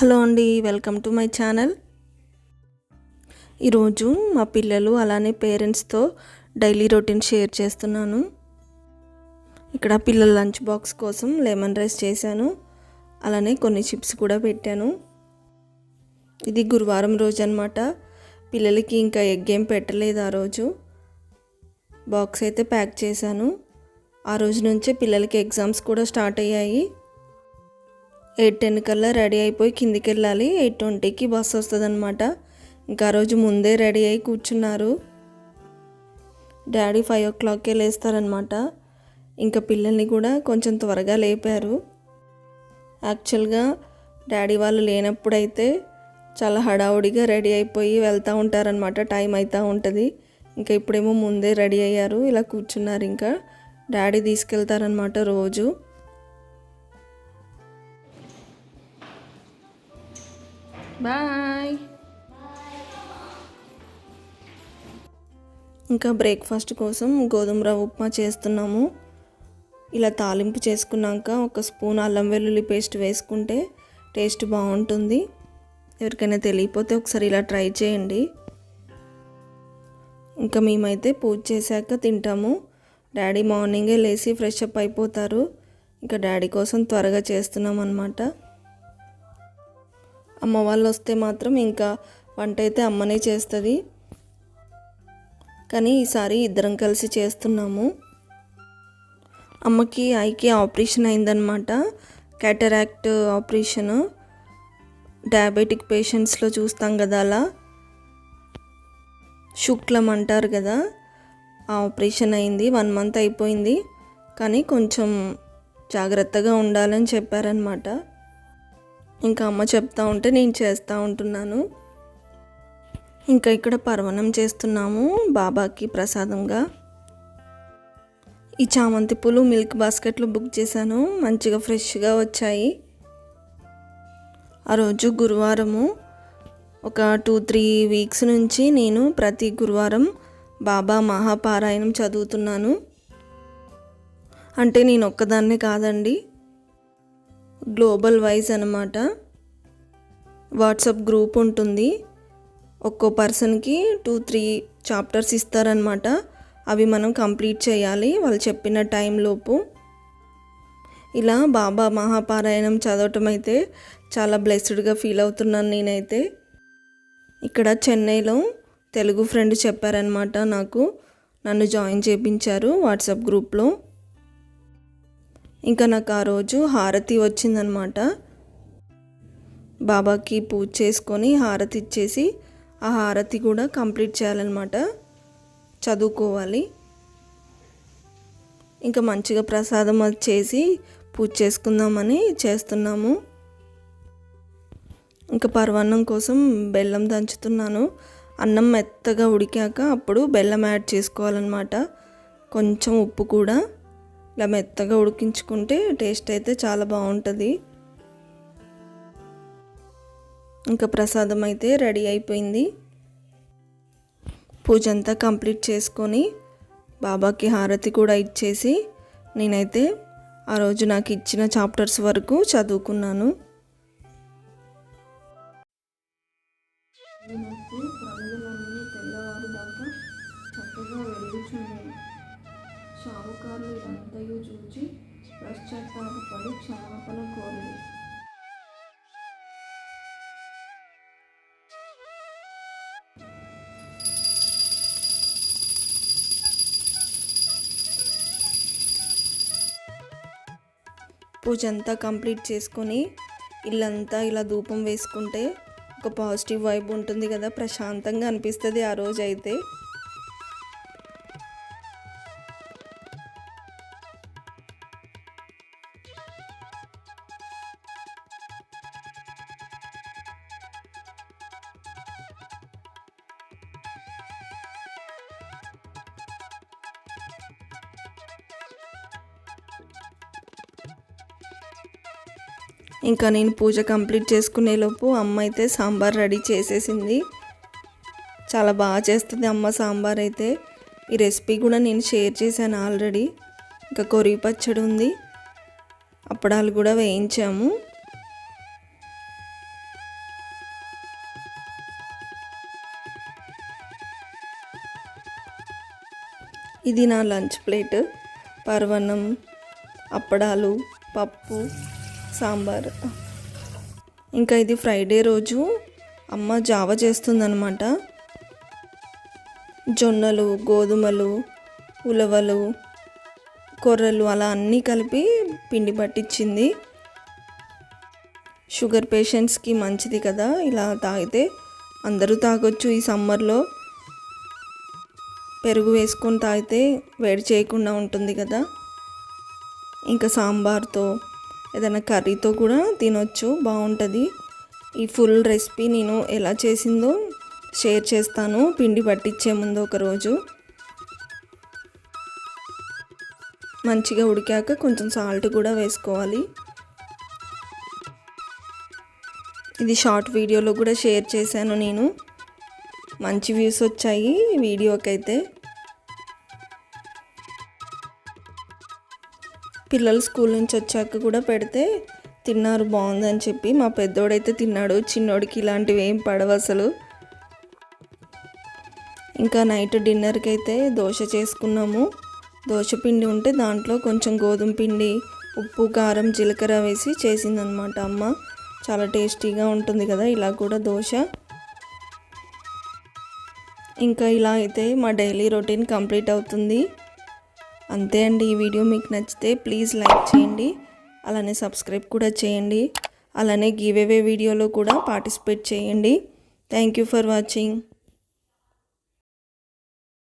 Hello అండి welcome to my channel. ఈరోజు మా పిల్లలు అలానే పేరెంట్స్తో డైలీ రొటీన్ షేర్ చేస్తున్నాను. ఇక్కడ పిల్లల లంచ్ బాక్స్ కోసం లెమన్ రైస్ చేశాను. అలానే కొన్ని చిప్స్ కూడా పెట్టాను. ఇది గురువారం రోజు అనమాట పిల్లలకి ఇంకా ఎగ్ ఏం పెట్టలేదు ఆ రోజు. బాక్స్ అయితే ప్యాక్ చేశాను. ఆ రోజు నుంచే పిల్లలకి ఎగ్జామ్స్ కూడా స్టార్ట్ అయ్యాయి. ఎయిట్ టెన్ కల్లా రెడీ అయిపోయి కిందికి వెళ్ళాలి ఎయిట్ ట్వంటీకి బస్సు వస్తుంది అనమాట ఇంకా రోజు ముందే రెడీ అయి కూర్చున్నారు. డాడీ ఫైవ్ ఓ క్లాక్కే లేస్తారనమాట ఇంకా పిల్లల్ని కూడా కొంచెం త్వరగా లేపారు. యాక్చువల్గా డాడీ వాళ్ళు లేనప్పుడైతే చాలా హడావుడిగా రెడీ అయిపోయి వెళ్తూ ఉంటారనమాట టైం అవుతూ ఉంటుంది. ఇంకా ఇప్పుడేమో ముందే రెడీ అయ్యారు. ఇలా కూర్చున్నారు ఇంకా. డాడీ తీసుకెళ్తారనమాట రోజు. బాయ్. ఇంకా బ్రేక్ఫాస్ట్ కోసం గోధుమ రవ్వ ఉప్మా చేస్తున్నాము. ఇలా తాలింపు చేసుకున్నాక ఒక స్పూన్ అల్లం వెల్లుల్లి పేస్ట్ వేసుకుంటే టేస్ట్ బాగుంటుంది. ఎవరికైనా తెలియపోతే ఒకసారి ఇలా ట్రై చేయండి. ఇంకా మేమైతే పూజ చేశాక తింటాము. డాడీ మార్నింగే లేచి ఫ్రెష్ అప్ అయిపోతారు. ఇంకా డాడీ కోసం త్వరగా చేస్తున్నాం అనమాట అమ్మ వాళ్ళు వస్తే మాత్రం ఇంకా వంట అయితే అమ్మనే చేస్తుంది. కానీ ఈసారి ఇద్దరం కలిసి చేస్తున్నాము. అమ్మకి ఐకి ఆపరేషన్ అయిందనమాట క్యాటరాక్ట్ ఆపరేషన్. డయాబెటిక్ పేషెంట్స్లో చూస్తాం కదా అలా. శుక్లం అంటారు కదా ఆ ఆపరేషన్ అయింది. వన్ మంత్ అయిపోయింది. కానీ కొంచెం జాగ్రత్తగా ఉండాలని చెప్పారనమాట ఇంకా అమ్మ చెప్తా ఉంటే నేను చేస్తూ ఉంటున్నాను. ఇంకా ఇక్కడ పర్వణం చేస్తున్నాము బాబాకి ప్రసాదంగా. ఈ చామంతి పూలు మిల్క్ బాస్కెట్లో బుక్ చేశాను మంచిగా ఫ్రెష్గా వచ్చాయి. ఆ రోజు గురువారము ఒక టూ త్రీ వీక్స్ నుంచి నేను ప్రతి గురువారం బాబా మహాపారాయణం చదువుతున్నాను. అంటే నేను ఒక్కదాన్నే కాదండి గ్లోబల్ వైజ్ అనమాట వాట్సాప్ గ్రూప్ ఉంటుంది. ఒక్కో పర్సన్కి టూ త్రీ చాప్టర్స్ ఇస్తారనమాట అవి మనం కంప్లీట్ చేయాలి. వాళ్ళు చెప్పిన టైంలోపు ఇలా బాబా మహాపారాయణం చదవటం అయితే చాలా బ్లెస్డ్గా ఫీల్ అవుతున్నాను నేనైతే. ఇక్కడ చెన్నైలో తెలుగు ఫ్రెండ్ చెప్పారనమాట నాకు. నన్ను జాయిన్ చేయించారు వాట్సాప్ గ్రూప్లో. ఇంకా నాకు ఆ రోజు హారతి వచ్చిందనమాట. బాబాకి పూజ చేసుకొని హారతి ఇచ్చేసి ఆ హారతి కూడా కంప్లీట్ చేయాలన్నమాట చదువుకోవాలి. ఇంకా మంచిగా ప్రసాదం అది చేసి పూజ చేసుకుందామని చేస్తున్నాము. ఇంకా పర్వన్నం కోసం బెల్లం దంచుతున్నాను. అన్నం మెత్తగా ఉడికాక అప్పుడు బెల్లం యాడ్ చేసుకోవాలన్నమాట కొంచెం ఉప్పు కూడా. ఇలా మెత్తగా ఉడికించుకుంటే టేస్ట్ అయితే చాలా బాగుంటుంది. ఇంకా ప్రసాదం అయితే రెడీ అయిపోయింది. పూజ అంతా కంప్లీట్ చేసుకొని బాబాకి హారతి కూడా ఇచ్చేసి నేనైతే ఆ రోజు నాకు ఇచ్చిన చాప్టర్స్ వరకు చదువుకున్నాను. నాకు షావుకారులు ఇదంతయు చూచి పశ్చాత్తాపడి క్షమాపణ కోరింది పూజ అంతా కంప్లీట్ చేసుకొని ఇల్లంతా ఇలా ధూపం వేసుకుంటే ఒక పాజిటివ్ వైబ్ ఉంటుంది కదా ప్రశాంతంగా అనిపిస్తుంది ఆ రోజు అయితే ఇంకా నేను పూజ కంప్లీట్ చేసుకునేలోపు అమ్మ అయితే సాంబార్ రెడీ చేసేసింది. చాలా బాగా చేస్తుంది అమ్మ సాంబార్ అయితే. ఈ రెసిపీ కూడా నేను షేర్ చేశాను ఆల్రెడీ. ఇంకా కొరి పచ్చడి ఉంది. అప్పడాలు కూడా వేయించాము. ఇది నా లంచ్ ప్లేట్. పర్వణం అప్పడాలు పప్పు సాంబార్. ఇంకా ఇది ఫ్రైడే రోజు. అమ్మ జావ చేస్తుందన్నమాట. జొన్నలు గోధుమలు ఉలవలు కొర్రలు అలా అన్నీ కలిపి పిండి పట్టించింది షుగర్ పేషెంట్స్కి మంచిది కదా ఇలా తాగితే అందరూ తాగొచ్చు ఈ సమ్మర్లో. పెరుగు వేసుకొని తాగితే వేడి చేయకుండా ఉంటుంది కదా. ఇంకా సాంబార్తో ఏదైనా కర్రీతో కూడా తినొచ్చు బాగుంటుంది. ఈ ఫుల్ రెసిపీ నేను ఎలా చేసిందో షేర్ చేస్తాను. పిండి పట్టించే ముందు ఒకరోజు మంచిగా ఉడికాక కొంచెం సాల్ట్ కూడా వేసుకోవాలి. ఇది షార్ట్ వీడియోలో కూడా షేర్ చేశాను నేను. మంచి వ్యూస్ వచ్చాయి వీడియోకైతే. పిల్లలు స్కూల్ నుంచి వచ్చాక కూడా పెడితే తిన్నారు బాగుందని చెప్పి. మా పెద్దోడైతే తిన్నాడు. చిన్నోడికి ఇలాంటివి ఏం పడవు అసలు. ఇంకా నైట్ డిన్నర్కి అయితే దోశ చేసుకున్నాము. దోశ పిండి ఉంటే దాంట్లో కొంచెం గోధుమ పిండి ఉప్పు కారం జీలకర్ర వేసి చేసిందనమాట అమ్మ. చాలా టేస్టీగా ఉంటుంది కదా ఇలా కూడా దోశ. ఇంకా ఇలా అయితే మా డైలీ రొటీన్ కంప్లీట్ అవుతుంది. అంతే అండి ఈ వీడియో మీకు నచ్చితే ప్లీజ్ లైక్ చేయండి అలానే సబ్స్క్రైబ్ కూడా చేయండి అలానే గివేవే వీడియోలో కూడా పార్టిసిపేట్ చేయండి. Thank you for watching